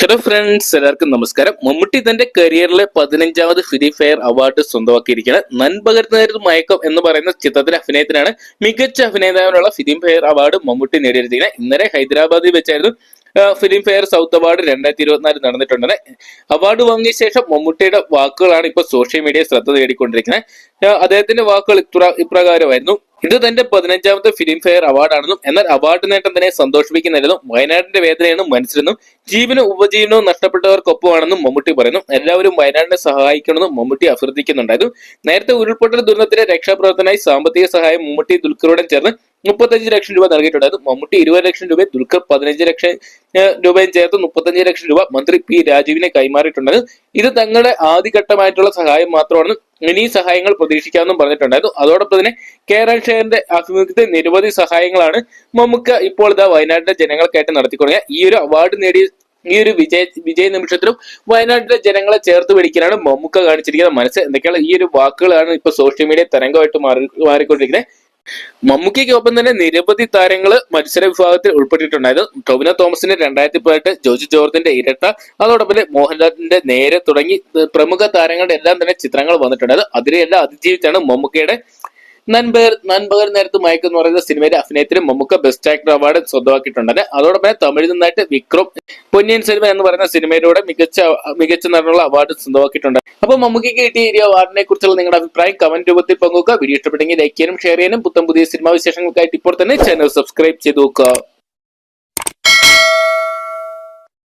Hello friends എല്ലാവർക്കും നമസ്കാരം. മമ്മൂട്ടി തന്റെ കരിയറിലെ പതിനഞ്ചാമത് ഫിലിം ഫെയർ അവാർഡ് സ്വന്തമാക്കിയിരിക്കുകയാണ്. നൻപകർന്നൊരു മയക്കം എന്ന് പറയുന്ന ചിത്രത്തിലെ അഭിനയത്തിനാണ് മികച്ച അഭിനേതാവിനുള്ള ഫിലിം ഫെയർ അവാർഡ് മമ്മൂട്ടി നേടിയിരിക്കുന്നത് ഇന്നലെ ഹൈദരാബാദിൽ വെച്ചായിരുന്നു ഫിലിം ഫെയർ സൗത്ത് അവാർഡ് രണ്ടായിരത്തി ഇരുപത്തിനാല് നടന്നിട്ടുണ്ട് അവാർഡ് വാങ്ങിയ ശേഷം മമ്മൂട്ടിയുടെ വാക്കുകളാണ് ഇപ്പോൾ സോഷ്യൽ മീഡിയ ശ്രദ്ധ നേടിക്കൊണ്ടിരിക്കുന്നത്. അദ്ദേഹത്തിന്റെ വാക്കുകൾ ഇപ്രകാരമായിരുന്നു. ഇത് തന്റെ പതിനഞ്ചാമത്തെ ഫിലിം ഫെയർ അവാർഡാണെന്നും എന്നാൽ അവാർഡ് നേട്ടം തന്നെ സന്തോഷിപ്പിക്കുന്നില്ലെന്നും വയനാടിന്റെ വേദനയാണ് മനസ്സിലെന്നും ജീവനും ഉപജീവനവും നഷ്ടപ്പെട്ടവർക്കൊപ്പമാണെന്നും മമ്മൂട്ടി പറയുന്നു. എല്ലാവരും വയനാടിനെ സഹായിക്കണമെന്നും മമ്മൂട്ടി അഭ്യർത്ഥിക്കുന്നുണ്ടായിരുന്നു. നേരത്തെ ഉരുൾപൊട്ടൽ ദുരന്തത്തിന്റെ രക്ഷാപ്രവർത്തനമായി സാമ്പത്തിക സഹായം മമ്മൂട്ടി ദുൽഖറുടെ ചേർന്ന് മുപ്പത്തഞ്ച് ലക്ഷം രൂപ നൽകിയിട്ടുണ്ടായിരുന്നു. മമ്മൂട്ടി ഇരുപത് ലക്ഷം രൂപ ദുൽഖർ പതിനഞ്ച് ലക്ഷം രൂപയും ചേർത്ത് മുപ്പത്തഞ്ച് ലക്ഷം രൂപ മന്ത്രി പി രാജീവിനെ കൈമാറിയിട്ടുണ്ടായിരുന്നു ഇത് തങ്ങളുടെ ആദ്യഘട്ടമായിട്ടുള്ള സഹായം മാത്രമാണ് ഇനി സഹായങ്ങൾ പ്രതീക്ഷിക്കാമെന്നും പറഞ്ഞിട്ടുണ്ടായിരുന്നു. അതോടൊപ്പം തന്നെ കേരള ഷെയറിന്റെ ആഭിമുഖ്യത്തിൽ നിരവധി സഹായങ്ങളാണ് മമ്മൂക്ക ഇപ്പോൾ ഇതാ വയനാട്ടിലെ ജനങ്ങൾക്കായിട്ട് നടത്തിക്കൊടുക്കുക ഈ ഒരു അവാർഡ് നേടിയ ഈ ഒരു വിജയ വിജയ നിമിഷത്തിലും വയനാട്ടിലെ ജനങ്ങളെ ചേർത്ത് പിടിക്കാനാണ് മമ്മൂക്ക കാണിച്ചിരിക്കുന്ന മനസ്സ് എന്തൊക്കെയാണ് ഈ ഒരു വാക്കുകളാണ് ഇപ്പൊ സോഷ്യൽ മീഡിയ തരംഗമായിട്ട് മാറി മാറിക്കൊണ്ടിരിക്കുന്നത്. മമ്മൂക്കയ്ക്കൊപ്പം തന്നെ നിരവധി താരങ്ങൾ മത്സര വിഭാഗത്തിൽ ഉൾപ്പെട്ടിട്ടുണ്ടായിരുന്നു. ടൊവിനോ തോമസിന്റെ രണ്ടായിരത്തി പതിനെട്ട് ജോജി ജോർജിന്റെ ഇരട്ട അതോടൊപ്പം മോഹൻലാലിന്റെ നേരെ തുടങ്ങി പ്രമുഖ താരങ്ങളുടെ എല്ലാം തന്നെ ചിത്രങ്ങൾ വന്നിട്ടുണ്ടായിരുന്നു. അതിനെയെല്ലാം അതിജീവിച്ചാണ് മമ്മൂക്കയുടെ നൻപകർ നൻപകർ നേരത്തെ മയക്കം എന്ന് പറയുന്ന സിനിമയിലെ അഭിനയത്തിന് മമ്മൂക്ക ബെസ്റ്റ് ആക്ടർ അവാർഡ് സ്വന്തമാക്കിയിട്ടുണ്ട് അതോടൊപ്പം തമിഴിൽ നിന്നായിട്ട് വിക്രം പൊന്നിയൻ സെൽവൻ എന്ന് പറയുന്ന സിനിമയിലൂടെ മികച്ച മികച്ച നടനുള്ള അവാർഡ് സ്വന്തമാക്കിയിട്ടുണ്ട്. അപ്പൊ മമ്മൂക്കയ്ക്ക് കിട്ടിയ ഈ അവാർഡിനെ കുറിച്ചുള്ള നിങ്ങളുടെ അഭിപ്രായം കമന്റ് രൂപത്തിൽ പങ്കുവെക്കുക. വീഡിയോ ഇഷ്ടപ്പെട്ടെങ്കിൽ ലൈക്ക് ചെയ്യാനും ഷെയർ ചെയ്യാനും. പുത്തം പുതിയ സിനിമാ വിശേഷങ്ങൾക്കായിട്ട് ഇപ്പോൾ തന്നെ ചാനൽ സബ്സ്ക്രൈബ് ചെയ്ത് നോക്കുക.